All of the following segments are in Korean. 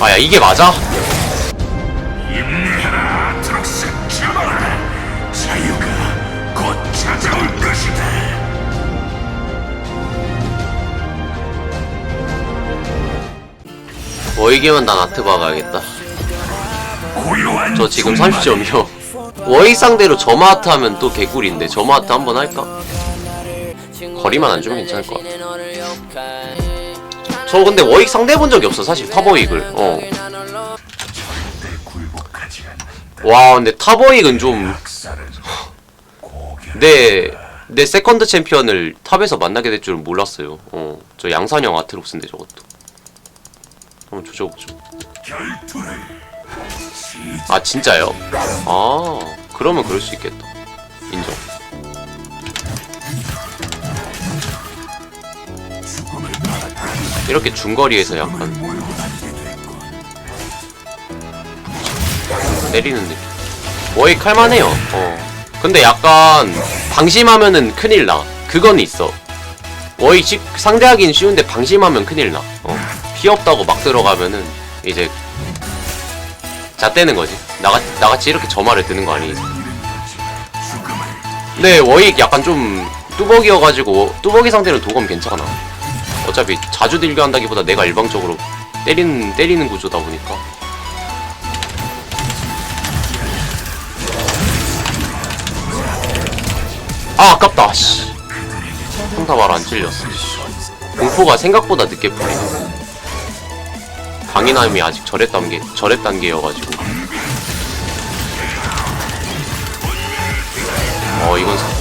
아야 이게 맞아? 임해라 트럭스 주먹 자유가 곧 찾아올 것이다. 뭐 이기면 난 아트 박아야겠다. 고요한 저 지금 종말에 30점이요. 워익 상대로 저마아트 하면 또 개꿀인데 저마아트 한번 할까? 거리만 안 주면 괜찮을 것 같아 저 근데 워익 상대 본 적이 없어 사실 탑워익을 어. 와 근데 탑워익은 좀 내, 내 세컨드 챔피언을 탑에서 만나게 될 줄은 몰랐어요. 어, 저 양산형 아트록스인데 저것도. 한번 조져보죠. 아 진짜요? 아 그러면 그럴 수 있겠다. 인정. 이렇게 중거리에서 약간 때리는 느낌. 워익 할만해요. 어. 근데 약간 방심하면은 큰일 나. 그건 있어. 워익 시- 상대하기는 쉬운데 방심하면 큰일 나. 어. 피 없다고 막 들어가면은 이제 잣대는 거지. 나같 나같이 이렇게 점화를 드는 거 아니지. 근데 워익 약간 좀 뚜벅이어가지고 뚜벅이 상태는 도검 괜찮아. 어차피 자주 딜교 한다기보다 내가 일방적으로 때리는 때리는 구조다 보니까. 아 아깝다. 씨. 평타바로 안 찔렸어. 공포가 생각보다 늦게 풀려. 강인함이 아직 절의 단계 절의 단계여가지고. 어 이건 사-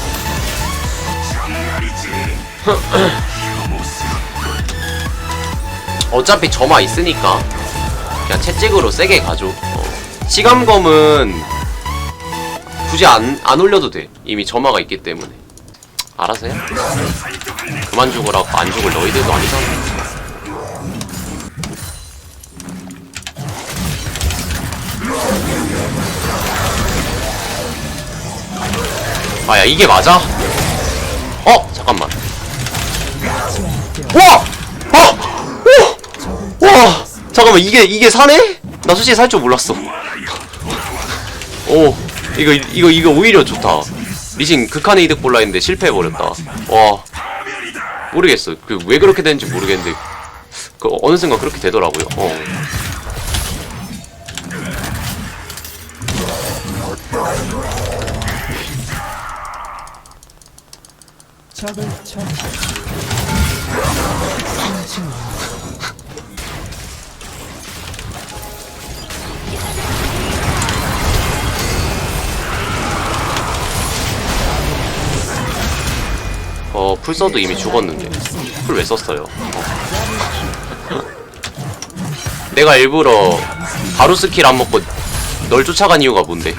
어차피 점화 있으니까 그냥 채찍으로 세게 가죠. 어. 시감검은 굳이 안, 안 올려도 돼. 이미 점화가 있기 때문에. 알아서 해. 그만 죽으라고 안 죽을 너희들도 아니잖아. 아야 이게 맞아? 어 잠깐만. 와! 잠깐만 이게 이게 사네? 나 솔직히 살 줄 몰랐어. 오 이거 이거 이거 오히려 좋다. 리신 극한의 이득 볼라 했는데 실패해 버렸다. 와 모르겠어. 그 왜 그렇게 되는지 모르겠는데 그 어느 순간 그렇게 되더라고요. 어. 적을 쳐 어, 풀 써도 이미 죽었는데. 풀 왜 썼어요? 어. 내가 일부러 바로 스킬 안 먹고 널 쫓아간 이유가 뭔데?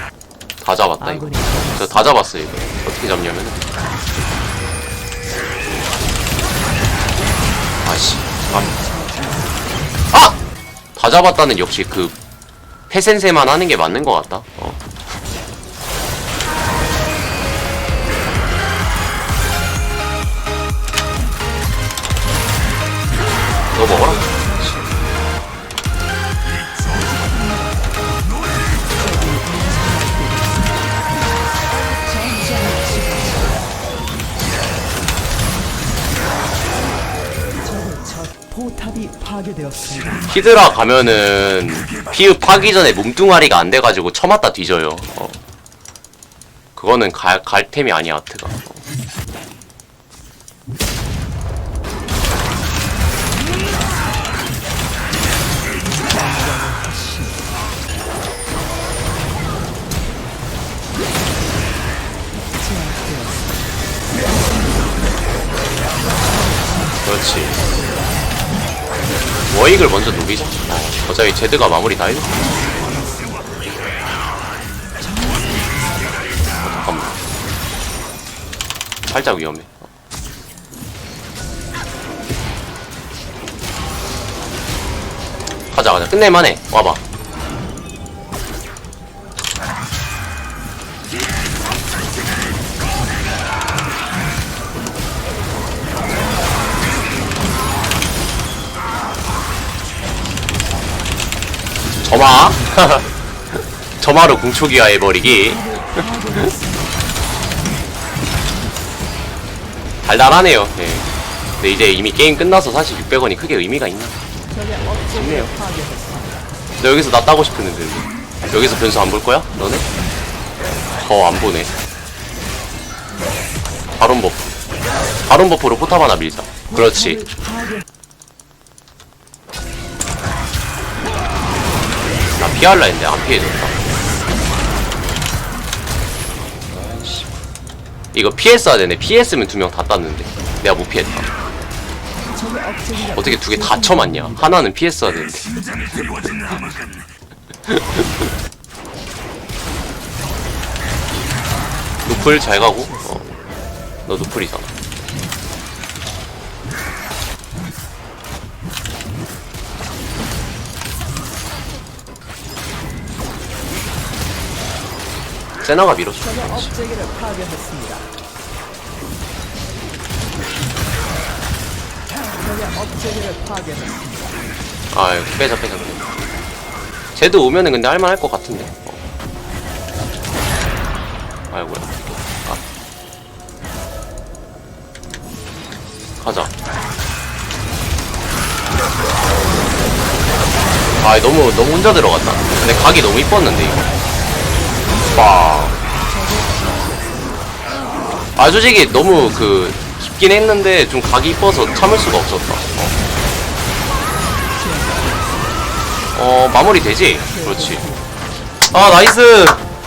다 잡았다, 이거. 저 다 잡았어요, 이거. 어떻게 잡냐면은. 아씨. 아! 아! 다 잡았다는 역시 그, 패센세만 하는 게 맞는 것 같다. 어. 너 먹어라. 포탑이 파괴되었습니다. 히드라 가면은 피읍 파기 전에 몸뚱아리가 안 돼가지고 쳐맞다 뒤져요. 어. 그거는 갈, 갈 템이 아니야 아트가. 어. 그렇지. 워익을 먼저 누비자. 어, 어차피 제드가 마무리 다 해줘. 어, 잠깐만. 살짝 위험해. 어. 가자 가자 끝낼만해 와봐 점화. 점화로 궁초기화 해버리기. 달달하네요. 예. 근데 이제 이미 게임 끝나서 사실 600원이 크게 의미가 있나? 파괴했습니다. 너 여기서 나 따고 싶었는데 여기서 변수 안 볼 거야? 너네? 어안 보네. 바론 버프. 바론 버프로 포탑 하나 밀자. 그렇지 피할라 했는데 안 피해줬다. 이거 피했어야 되네. 피했으면 두 명 다 땄는데. 내가 못 피했다. 어떻게 두 개 다 쳐맞냐? 하나는 피했어야 되는데. 노플 잘 가고? 어. 너 노플이잖아 세나가 밀어줘 적의 업체를 파괴했습니다. 적의 업체를 파괴했습니다. 아 빼자 빼자 빼자 쟤도 오면은 근데 할만할 것 같은데 어. 아이고야 아. 가자 아 너무 너무 혼자 들어갔다 근데 각이 너무 이뻤는데 이거 빠. 아 솔직히 너무 그 깊긴 했는데 좀 각이 이뻐서 참을 수가 없었다 어. 어 마무리 되지? 그렇지 아 나이스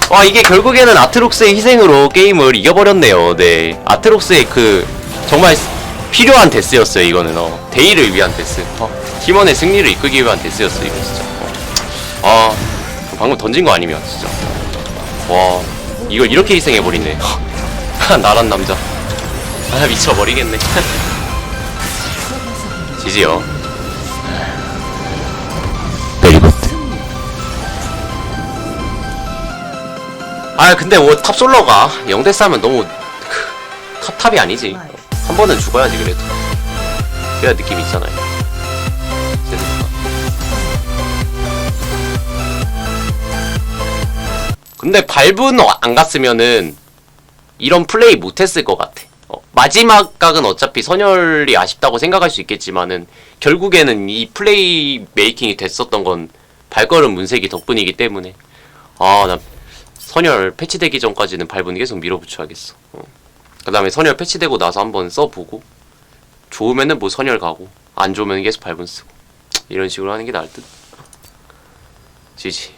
와 이게 결국에는 아트록스의 희생으로 게임을 이겨버렸네요 네 아트록스의 그 정말 필요한 데스였어요 이거는 어 대의를 위한 데스 어, 팀원의 승리를 이끌기 위한 데스였어 이거 진짜 어. 아 방금 던진 거 아니면 진짜 와 이걸 이렇게 희생해버리네. 나란 남자. 아 미쳐버리겠네. 지지요. 아 근데 뭐 탑솔러가 영대 싸면 너무 크, 탑탑이 아니지. 한 번은 죽어야지 그래도. 그래야 느낌이 있잖아요 근데 발분 어- 안 갔으면은 이런 플레이 못했을 것 같아 어, 마지막 각은 어차피 선열이 아쉽다고 생각할 수 있겠지만은 결국에는 이 플레이 메이킹이 됐었던 건 발걸음 문색이 덕분이기 때문에 아 나 선열 패치되기 전까지는 밟은 계속 밀어붙여야겠어. 어. 그 다음에 선열 패치되고 나서 한번 써보고 좋으면은 뭐 선열 가고 안 좋으면 계속 밟은 쓰고 이런 식으로 하는 게 나을 듯. 지지.